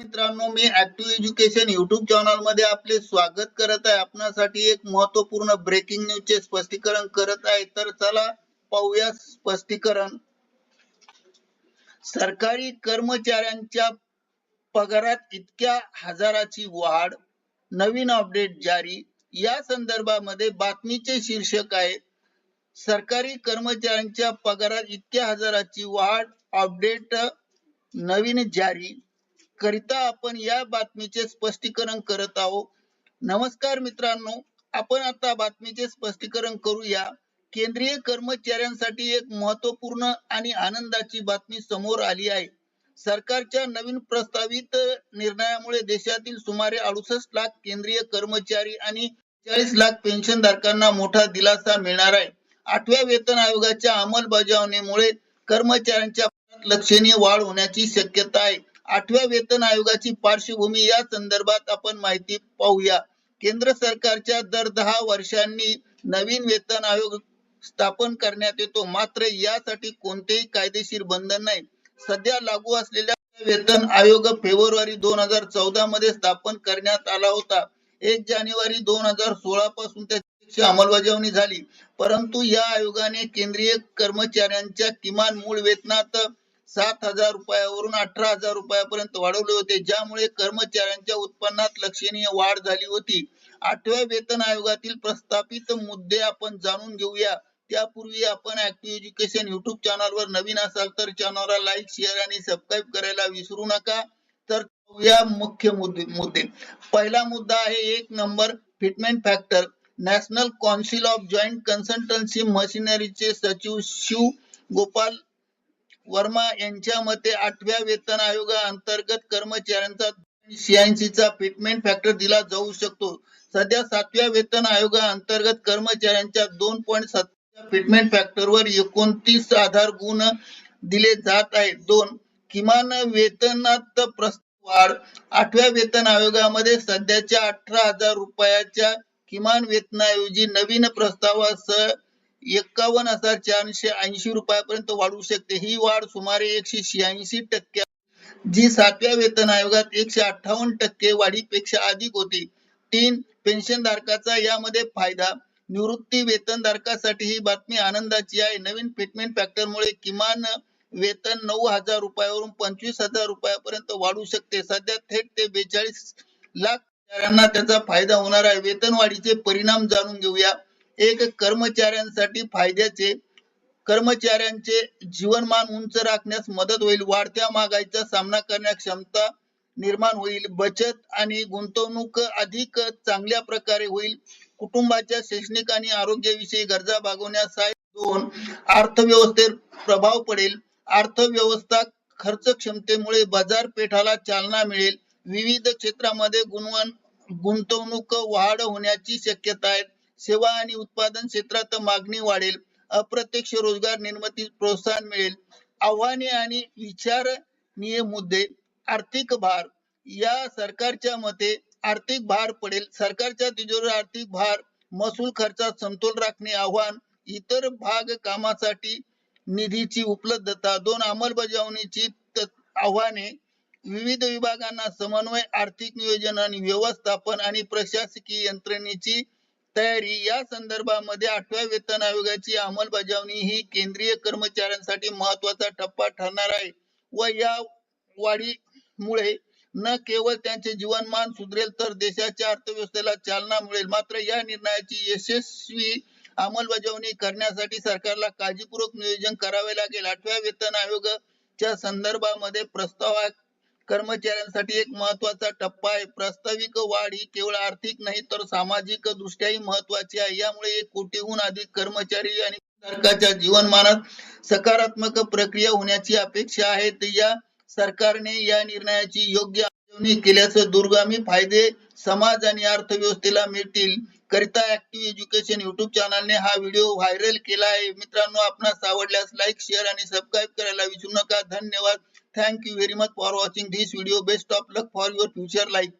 मित्रांनो मी active education YouTube चॅनलमध्ये आपले स्वागत करत आहे. आपणासाठी एक महत्त्वपूर्ण ब्रेकिंग न्यूज चे स्पष्टीकरण करत आहे. तर चला पाहूया स्पष्टीकरण. सरकारी कर्मचाऱ्यांच्या पगारात इतक्या हजाराची वाढ नवीन अपडेट जारी. या संदर्भामध्ये बातमीचे शीर्षक आहे सरकारी कर्मचाऱ्यांच्या पगारात इतक्या हजाराची वाढ अपडेट नवीन जारी. करिता आपण या बातमीचे स्पष्टीकरण करत आहोत. नमस्कार मित्रांनो आपण आता बातमीचे स्पष्टीकरण करूया. केंद्रीय कर्मचाऱ्यांसाठी एक महत्त्वपूर्ण आणि आनंदाची बातमी समोर आली आहे. सरकारच्या नवीन प्रस्तावित निर्णयामुळे देशातील सुमारे अडुसष्ट लाख केंद्रीय कर्मचारी आणि चाळीस लाख पेन्शन धारकांना मोठा दिलासा मिळणार आहे. आठव्या वेतन आयोगाच्या अंमलबजावणीमुळे कर्मचाऱ्यांच्या लक्षणीय वाढ होण्याची शक्यता आहे. आठव्या वेतन आयोगाची पार्श्वभूमी या संदर्भात आपण माहिती पाहूया. केंद्र सरकारच्या दर दहा वर्षांनी नवीन वेतन आयोग स्थापन करण्यात येतो. मात्र यासाठी कोणतेही कायदेशीर बंधन नाही. सध्या लागू असलेल्या वेतन आयोग फेब्रुवारी दोन हजार चौदा मध्ये स्थापन करण्यात आला होता. एक जानेवारी दोन हजार सोळा पासून त्याची अंमलबजावणी झाली. परंतु या आयोगाने केंद्रीय कर्मचाऱ्यांच्या किमान मूळ वेतनात सात हजार रुपयावरून अठरा हजार रुपयापर्यंत वाढवले होते. ज्यामुळे कर्मचाऱ्यांच्या उत्पन्नात लक्षणीय वाढ झाली होती. आठव्या वेतन आयोगातील प्रस्थापित मुद्दे आपण जाणून घेऊया. त्यापूर्वी आपण ऍक्टिव्ह एज्युकेशन युट्यूब चॅनलवर नवीन असाल तर चॅनलला लाईक शेअर आणि सबस्क्राईब करायला विसरू नका. तर या मुख्य मुद्दे मुद्दे. पहिला मुद्दा आहे एक number fitment factor national council of joint consultancy मशिनरीचे सचिव शिव गोपाल वर्मा यांच्या मते आठव्या वेतन आयोगा अंतर्गत कर्मचाऱ्यांचा शहाऐंशी चा फिटमेंट फॅक्टर दिला जाऊ शकतो. सध्या सातव्या वेतन आयोगा अंतर्गत कर्मचाऱ्यांच्या दोन पॉईंट सात फिटमेंट फॅक्टर वर एकोणतीस आधार गुण दिले जात आहेत. दोन किमान वेतनात प्रस्ताव वाढ. आठव्या वेतन आयोगामध्ये सध्याच्या अठरा हजार रुपयाच्या किमान वेतनाऐवजी नवीन प्रस्तावासह एकावन्न हजार चारशे ऐंशी रुपयापर्यंत वाढू शकते. ही वाढ सुमारे एकशे शहाऐंशी टक्के जी सातव्या वेतन आयोगात एकशे अठ्ठावन्न टक्के वाढीपेक्षा अधिक होती. तीन पेन्शन धारकाचा यामध्ये फायदा. निवृत्ती वेतन धारकासाठी ही बातमी आनंदाची आहे. नवीन फिटमेंट फॅक्टरमुळे किमान वेतन नऊ हजार रुपयावरून पंचवीस हजार रुपयापर्यंत वाढू शकते. सध्या थेट ते बेचाळीस लाख त्याचा फायदा होणार आहे. वेतनवाढीचे परिणाम जाणून घेऊया. एक कर्मचाऱ्यांसाठी फायद्याचे कर्मचाऱ्यांचे जीवनमान उंच राखण्यास मदत होईल. वाढत्या महागाईचा सामना करण्यास क्षमता निर्माण होईल. बचत आणि गुंतवणूक अधिक चांगल्या प्रकारे होईल. कुटुंबाच्या शैक्षणिक आणि आरोग्याविषयी गरजा भागवण्यास दोन अर्थव्यवस्थेवर प्रभाव पडेल. अर्थव्यवस्था खर्च क्षमतेमुळे बाजारपेठाला चालना मिळेल. विविध क्षेत्रामध्ये गुणवन गुंतवणूक वाढ होण्याची शक्यता आहे. सेवा आणि उत्पादन क्षेत्रात मागणी वाढेल. अप्रत्यक्ष रोजगार निर्मितीस प्रोत्साहन मिळेल. आव्हाने आणि विचारणीय मुद्दे आर्थिक भार. या सरकारच्या मते आर्थिक भार पडेल. सरकारच्या तिजोरीवर आर्थिक भार महसूल खर्चात समतोल राखणे आव्हान इतर भाग कामासाठी निधीची उपलब्धता दोन अंमलबजावणीची आव्हाने विविध विभागांना समन्वय आर्थिक नियोजन आणि व्यवस्थापन आणि प्रशासकीय यंत्रणेची तयारी. या संदर्भामध्ये आठव्या वेतन आयोगाची अंमलबजावणी ही केंद्रीय कर्मचाऱ्यांसाठी महत्त्वाचा टप्पा ठरणार आहे व या वाढीमुळे न केवळ त्यांचे जीवनमान सुधरेल तर देशाच्या अर्थव्यवस्थेला चालना मिळेल. मात्र या निर्णयाची यशस्वी अंमलबजावणी करण्यासाठी सरकारला काळजीपूर्वक नियोजन करावे लागेल. आठव्या वेतन आयोगाच्या संदर्भामध्ये प्रस्ताव कर्मचाऱ्यांसाठी एक महत्त्वाचा टप्पा आहे. प्रास्ताविक वाढ ही केवळ आर्थिक नाही तर सामाजिक दृष्ट्याही महत्वाची आहे. यामुळे एक कोटीहून अधिक कर्मचारी आणि सरकारच्या जीवनमानात सकारात्मक प्रक्रिया होण्याची अपेक्षा आहे. या सरकारने या निर्णयाची योग्य अंमलबजावणी केल्यास दूरगामी फायदे समाज आणि अर्थव्यवस्थेला मिळतील. करिता ऍक्टिव्ह एज्युकेशन युट्यूब चॅनलने हा व्हिडिओ व्हायरल केला आहे. मित्रांनो आपणास आवडल्यास लाईक शेअर आणि सबस्क्राईब करायला विसरू नका. धन्यवाद. Thank you very much for watching this video. Best of luck for your future life.